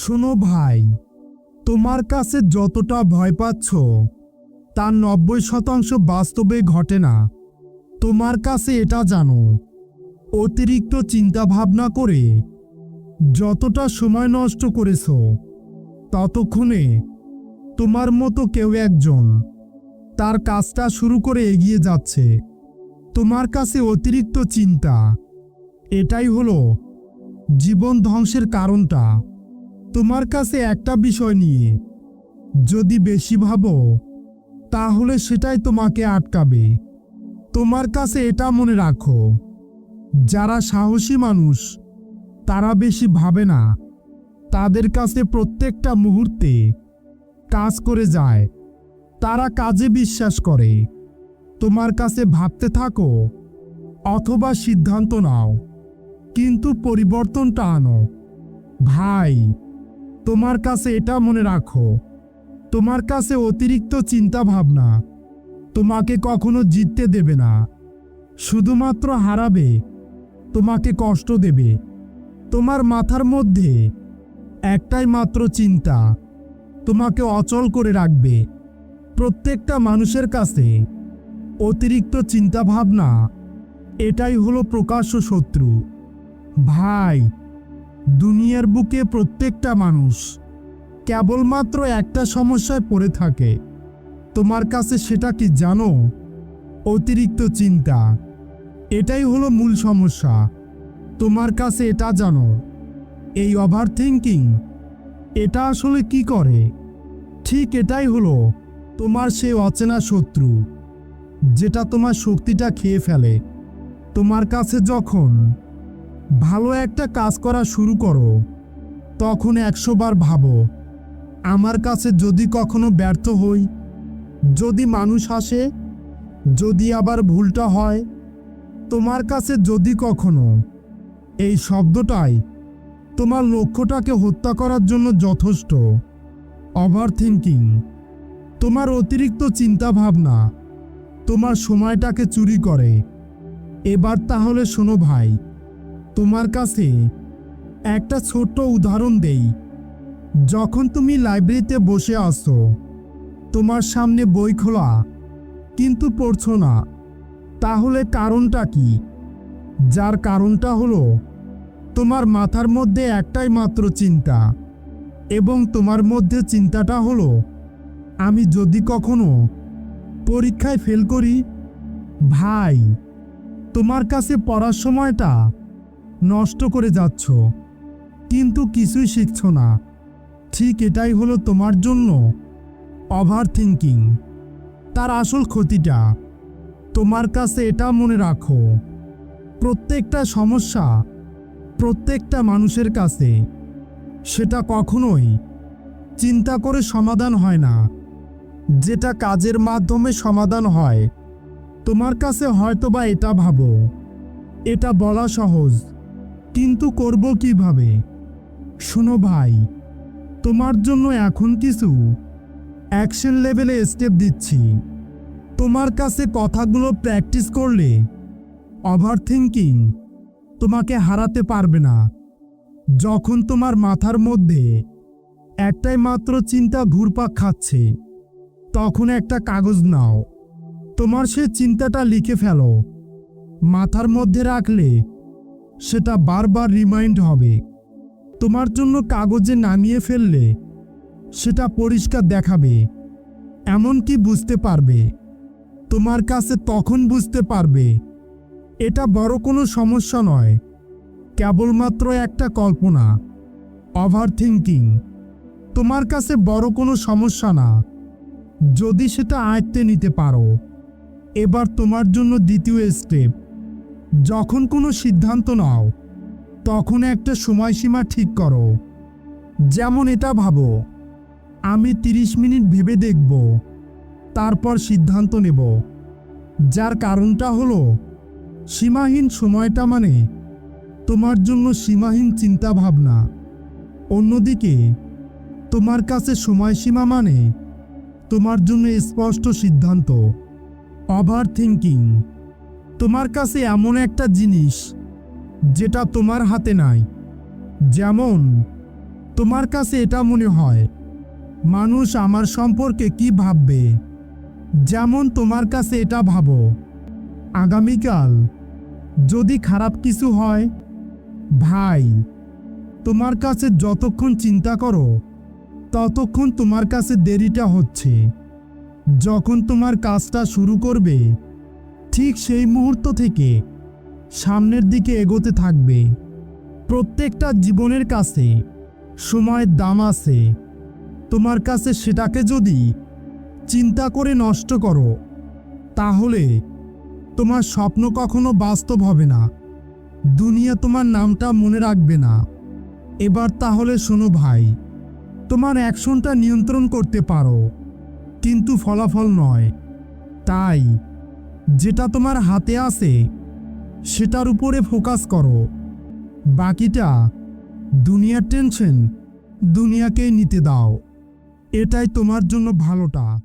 শোনো ভাই, তোমার কাছে যতটা ভয় পাচ্ছ, তার নব্বই শতাংশ বাস্তবে ঘটে না। তোমার কাছে এটা জানো, অতিরিক্ত চিন্তা ভাবনা করে যতটা সময় নষ্ট করেছ, ততক্ষণে তোমার মতো কেউ একজন তার কাজটা শুরু করে এগিয়ে যাচ্ছে। তোমার কাছে অতিরিক্ত চিন্তা, এটাই হলো জীবন ধ্বংসের কারণটা। তোমার কাছে একটা বিষয় নিয়ে যদি বেশি ভাবো, তাহলে সেটাই তোমাকে আটকাবে। তোমার কাছে এটা মনে রাখো, যারা সাহসী মানুষ, তারা বেশি ভাবে না। তাদের কাছে প্রত্যেকটা মুহূর্তে কাজ করে যায়। তারা কাজে বিশ্বাস করে। তোমার কাছে ভাবতে থাকো অথবা সিদ্ধান্ত নাও। কিন্তু পরিবর্তনটা আনো। ভাই তোমার কাছে এটা মনে রাখো। তোমার কাছে অতিরিক্ত চিন্তা ভাবনা তোমাকে কখনো জিততে দেবে না। শুধুমাত্র হারাবে, তোমাকে কষ্ট দেবে। তোমার মাথার মধ্যে একটাই মাত্র চিন্তা, তোমাকে অচল করে রাখবে। প্রত্যেকটা মানুষের কাছে অতিরিক্ত চিন্তা ভাবনা এটাই হলো প্রকাশ্য শত্রু। ভাই দুনিয়ার বুকে প্রত্যেকটা মানুষ কেবলমাত্র একটা সমস্যায় পড়ে থাকে। তোমার কাছে সেটা কি জানো? অতিরিক্ত চিন্তা। এটাই হলো মূল সমস্যা। তোমার কাছে এটা জানো। এই ওভার থিঙ্কিং এটা আসলে কি করে? ঠিক এটাই হলো তোমার সেই অচেনা শত্রু, যেটা তোমার শক্তিটা খেয়ে ফেলে। তোমার কাছে যখন ভালো একটা কাজ করা শুরু করো। তখন একশো বার ভাবো, আমার কাছে যদি কখনো ব্যর্থ হই, যদি মানুষ আসে, যদি আবার ভুলটা হয়, তোমার কাছে যদি কখনো, এই শব্দটাই তোমার লক্ষ্যটাকে হত্যা করার জন্য যথেষ্ট। ওভার থিঙ্কিং তোমার অতিরিক্ত চিন্তা ভাবনা তোমার সময়টাকে চুরি করে। এবার তাহলে শোনো ভাই তোমার কাছে একটা ছোট্ট উদাহরণ দেই। যখন তুমি লাইব্রেরিতে বসে আসো তোমার সামনে বই খোলা, কিন্তু পড়ছো না। তাহলে কারণটা কি? যার কারণটা হলো, তোমার মাথার মধ্যে একটাই মাত্র চিন্তা, এবং তোমার মধ্যে চিন্তাটা হলো, আমি যদি কখনো পরীক্ষায় ফেল করি, ভাই, তোমার কাছে পড়ার সময়টা নষ্ট করে যাচ্ছ। কিন্তু কিছুই শিখছ না। ঠিক এটাই হলো তোমার জন্য ওভার থিঙ্কিং তার আসল ক্ষতিটা। তোমার কাছে এটা মনে রাখো। প্রত্যেকটা সমস্যা প্রত্যেকটা মানুষের কাছে, সেটা কখনোই চিন্তা করে সমাধান হয় না। যেটা কাজের মাধ্যমে সমাধান হয়, তোমার কাছে হয়তোবা এটা ভাবো। এটা বলা সহজ। কিন্তু করব কীভাবে? শোনো ভাই, তোমার জন্য এখন কিছু অ্যাকশন লেভেলে স্টেপ দিচ্ছি। তোমার কাছে কথাগুলো প্র্যাকটিস করলে ওভার থিঙ্কিং তোমাকে হারাতে পারবে না। যখন তোমার মাথার মধ্যে একটাই মাত্র চিন্তা ঘুরপাক খাচ্ছে, তখন একটা কাগজ নাও। তোমার সে চিন্তাটা লিখে ফেলো। মাথার মধ্যে রাখলে সেটা বারবার রিমাইন্ড হবে। তোমার জন্য কাগজে নামিয়ে ফেললে সেটা পরিষ্কার দেখাবে, এমনকি বুঝতে পারবে। তোমার কাছে তখন বুঝতে পারবে, এটা বড় কোনো সমস্যা নয়, কেবলমাত্র একটা কল্পনা ওভার থিঙ্কিং তোমার কাছে বড় কোনো সমস্যা না, যদি সেটা আয়ত্তে নিতে পারো। এবার তোমার জন্য দ্বিতীয় স্টেপ যখন কোনো সিদ্ধান্ত নাও, তখন একটা সময়সীমা ঠিক করো। যেমন এটা ভাবো, আমি তিরিশ মিনিট ভেবে দেখব, তারপর সিদ্ধান্ত নেব। যার কারণটা হলো, সীমাহীন সময়টা মানে তোমার জন্য সীমাহীন চিন্তা ভাবনা অন্যদিকে, তোমার কাছে সময়সীমা মানে তোমার জন্য স্পষ্ট সিদ্ধান্ত। ওভার থিঙ্কিং তোমার কাছে এমন একটা জিনিস যেটা তোমার হাতে নাই। যেমন, তোমার কাছে এটা মনে হয়, মানুষ আমার সম্পর্কে কি ভাববে? যেমন, তোমার কাছে এটা ভাবো, আগামীকাল যদি খারাপ কিছু হয়, ভাই, তোমার কাছে যতক্ষণ চিন্তা করো, ততক্ষণ তোমার কাছে দেরিটা হচ্ছে। যখন তোমার কাজটা শুরু করবে ঠিক সেই মুহূর্ত থেকে সামনের দিকে এগোতে থাকবে। প্রত্যেকটা জীবনের কাছে সময়ের দাম আছে। তোমার কাছে সেটাকে যদি চিন্তা করে নষ্ট করো, তাহলে তোমার স্বপ্ন কখনো বাস্তব হবে না। দুনিয়া তোমার নামটা মনে রাখবে না। এবার তাহলে শোনো ভাই, তোমার অ্যাকশনটা নিয়ন্ত্রণ করতে পারো, কিন্তু ফলাফল নয়। তাই যেটা তোমার হাতে আছে, সেটার উপরে ফোকাস করো। বাকিটা, দুনিয়ার টেনশন দুনিয়াকেই নিতে দাও। এটাই তোমার জন্য ভালোটা।